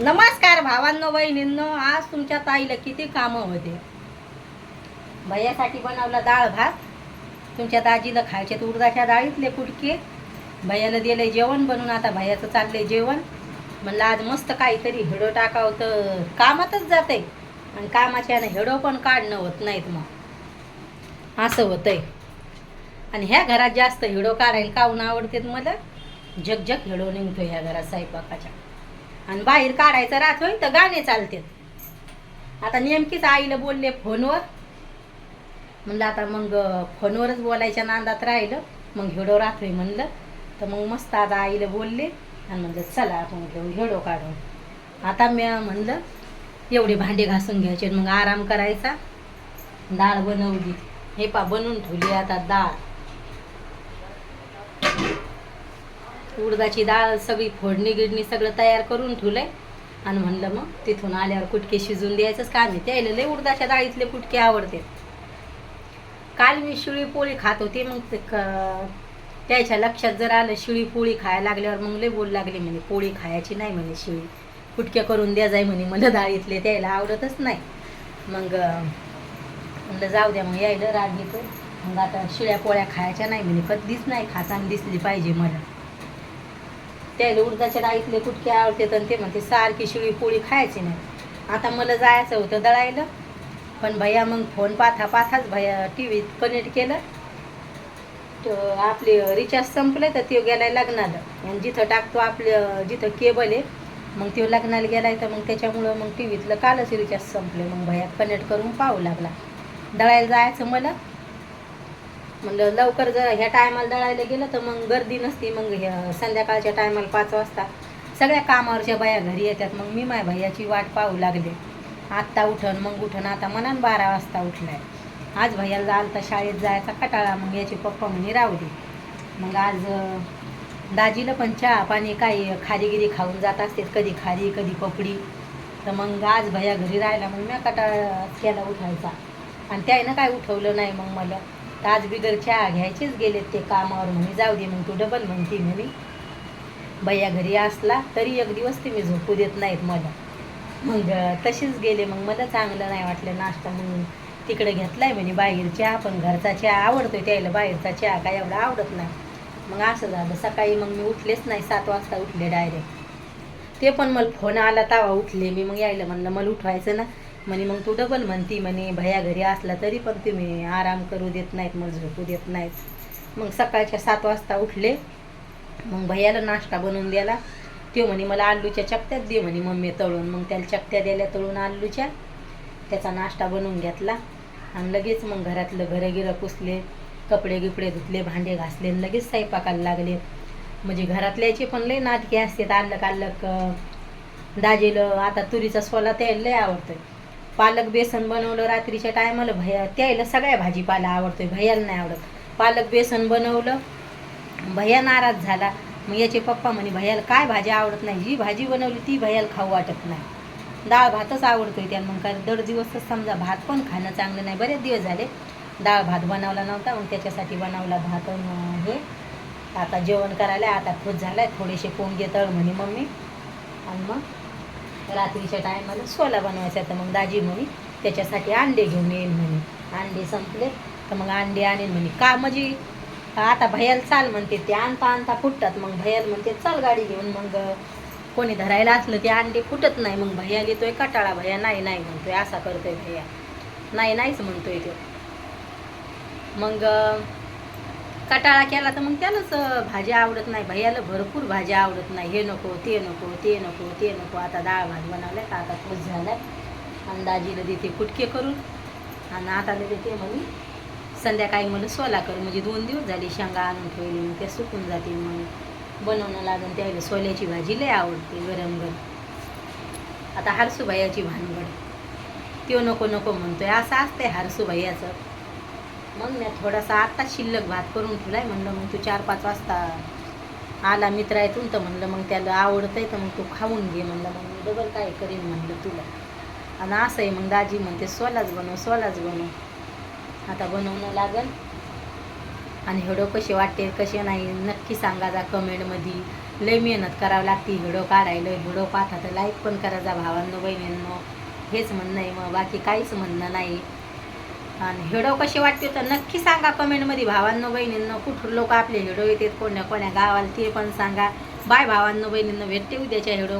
नमस्कार भावांनो बहिणींनो आज तुमच्या ताईला किती कामं होते? भैयासाठी बनवला डाळ भात तुमच्या दाजीला खायचे उडदाच्या डाळीतले कुटके भैयाला दिले जेवण बनवून आता भैयाचं चाललंय जेवण. म्हणलं आज मस्त काहीतरी हिडो टाकावं तर कामातच जाते आणि कामाच्या हिडो पण काढणं होत नाहीत मग. असं होतंय. आणि ह्या घरात जास्त हिडो काढायला काहून आवडतेत मला? जगजग हिडो निघतो ह्या घरात स्वयंपाकाच्या. आणि बाहेर काढायचं राहतोय तर गाणे चालते. आता नेमकीच आईला बोलले फोनवर. म्हणलं आता मग फोनवरच बोलायच्या नांदात राहिलं. मग हिडो राहतोय म्हणलं. तर मग मस्त आता आईला बोलले आणि म्हणलं चला आपण घेऊ हिडो काढून. आता मी म्हणलं एवढे भांडे घासून घ्यायचे मग आराम करायचा. डाळ बनवली. हे पा बनवून ठेवली आता डाळ उडदाची डाळ सगळी फोडणी गिडणी सगळं तयार करून ठेवलंय. आणि म्हणलं मग तिथून आल्यावर कुटके शिजून द्यायचंच काम आहे त्याला लय उडदाच्या डाळीतले कुटके आवडते. काल मी शिळी पोळी खात होती मग त्याच्या लक्षात जर आलं शिळी पोळी खायला लागल्यावर मग लय बोल लागले म्हणे पोळी खायची नाही म्हणे शिळी. कुटके करून द्या जाय म्हणे मला डाळीतले त्याला आवडतच नाही. मग म्हणलं जाऊ द्या मग यायला राग येतो मग आता शिळ्या पोळ्या खायच्या नाही म्हणे कधीच नाही खाताना दिसली पाहिजे मला. त्याला उडदाच्या डाळीतले कुटके आवडते तर ते म्हणते सारखी शिळी पोळी खायची नाही. आता मला जायचं होतं दळायला पण भैया मग फोन पाथा पाथाच भैया टी व्हीत कनेक्ट केलं. तर आपले रिचार्ज संपलं तर तो गेलाय लग्नाला. आणि जिथं टाकतो आपलं जिथं केबल आहे मग तो लग्नाला गेलाय तर मग त्याच्यामुळं मग टी व्हीतलं कालच रिचार्ज संपले. मग भैया कनेक्ट करून पाहू लागला. दळायला जायचं मला म्हणलं लवकर जर ह्या टायमाला दळायला गेलं तर मग गर्दी नसती मग संध्याकाळच्या टायमाला पाच वाजता. सगळ्या कामावरच्या बाया घरी येतात मग मी माय भैयाची वाट पाहू लागले. आत्ता उठन मग उठन. आता मनान बारा वाजता उठलाय. आज भैयाला जायला तर शाळेत जायचा कटाळा मग याचे पप्पा म्हणे राहू दे. मग आज दाजीला पण चहा पाणी काही खारीगिरी खाऊन जात असते. कधी खारी कधी पपडी. तर मग आज भैया घरी राहिला मग मी कटाळा केला उठायचा. आणि त्यानं काय उठवलं नाही मग मला. तर आज बिगर चहा घ्यायचेच गेलेत ते कामावर म्हणे जाऊ दे मग तू डबल म्हणते म्हणे. भैया घरी असला तरी एक दिवस तुम्ही झोपू देत नाहीत मला. मग तशीच गेले मग मला चांगलं नाही वाटलं नाश्ता म्हणून. तिकडे घेतलाय म्हणे बाहेर चहा पण घरचा चहा आवडतोय त्याला बाहेरचा चहा काय एवढा आवडत नाही. मग असं झालं सकाळी मग मी उठलेच नाही सात वाजता उठले डायरेक्ट. ते पण मला फोन आला तावा उठले. मी मग यायला म्हणलं मला उठवायचं ना. म्हणे मग तू डबल म्हणती. म्हणे भैया घरी असला तरी पण तुम्ही आराम करू देत नाहीत मग झोपू देत नाहीत. मग सकाळच्या सात वाजता उठले. मग भैयाला नाश्ता बनवून द्याला तो म्हणे मला आलूच्या चकत्यात दे. म्हणे मम्मी तळून. मग त्याला चकत्या द्यायला तळून आलूच्या. त्याचा नाश्ता बनवून घेतला. आणि लगेच मग घरातलं घरं गिरं पुसले. कपडे गिपडे धुतले भांडे घासले आणि लगेच स्वयंपाकाला लागले. म्हणजे घरातल्याचे पण लय नाटके असतात आल्लक आल्लक दाजेलं आता तुरीचा सोला त्याला लय आवडतोय. पालक बेसन बनवलं रात्रीच्या टायमाला भैया त्याला सगळ्या भाजीपाला आवडतोय भैयाला नाही आवडत. पालक बेसन बनवलं भैया नाराज झाला. मग याचे पप्पा म्हणे भैयाला काय भाजी आवडत नाही जी भाजी बनवली ती भैयाला खाऊ वाटत नाही. डाळ भातच आवडतोय त्यांना मग काय दर दिवसच समजा भात पण खाणं चांगलं नाही. बरेच दिवस झाले डाळ भात बनवला नव्हता मग त्याच्यासाठी बनवला भात हे. आता जेवण करायला आता खुश झालाय थोडेसे पोंगे तळ म्हणे मम्मी. आणि मग रात्रीच्या टायमाला सोला बनवायचा तर मग दाजी म्हणे त्याच्यासाठी अंडे घेऊन येईन म्हणे. अंडे संपले तर मग अंडे आणेन म्हणे. का म्हणजे? आता भैयाला चाल म्हणते ते आणता आणता फुटतात. मग भैयाला म्हणते चाल गाडी घेऊन. मग कोणी धरायला असलं ते अंडे फुटत नाही. मग भैया लिहितोय कटाळा भैया नाही नाही म्हणतोय असा करतोय भैया. नाही नाहीच म्हणतोय तो. मग कटाळा केला तर मग त्यालाच भाज्या भाजी आवडत नाही. भैयाला भरपूर भाजी आवडत नाही. हे नको ते नको ते नको ते नको. आता डाळ भात बनवलाय तर आता खुश झालाय. अंदाजीला देते कुटके करून. आणि आता देते म्हणे संध्याकाळी मला सोला कर. म्हणजे दोन दिवस झाले शेंगा आणून ठेवली मग त्या सुकून जातील मग बनवणं लागून त्यावेळेला. सोल्याची भाजी लय आवडते गरम गरम. आता हरसू भैयाची भानगड. त्यो नको नको म्हणतोय. असं असतंय हरसू भैयाचं मग मी थोडासा आत्ता शिल्लक भात करून ठेवलाय. म्हणलं मग तू चार पाच वाजता आला मित्र आहे तू तर म्हणलं मग त्याला आवडतंय तर मग तू खाऊन घे. म्हणलं मग मी डबल काय करीन म्हणलं तुला. आणि असं आहे मग दाजी म्हणते सोलाच बनव सोलाच बनव. आता बनवणं लागल. आणि हेडो कसे वाटते कसे नाही नक्की सांगा जा कमेंटमध्ये. लय मेहनत करावं लागते हिडो काढायला हिडो पाहता तर लाईक पण करा जा भावांनो बहिणींनो. हेच म्हणणं आहे मग. बाकी काहीच म्हणणं नाही. आणि हेडो कशी वाटते तर नक्की सांगा कमेंटमध्ये. भावांनो बहिणींनो कुठून लोक आपले हेडो येतात कोण्या कोण्या गावाला ते पण सांगा. बाय भावांनो बहिणींनो भेटते उद्याच्या हेडो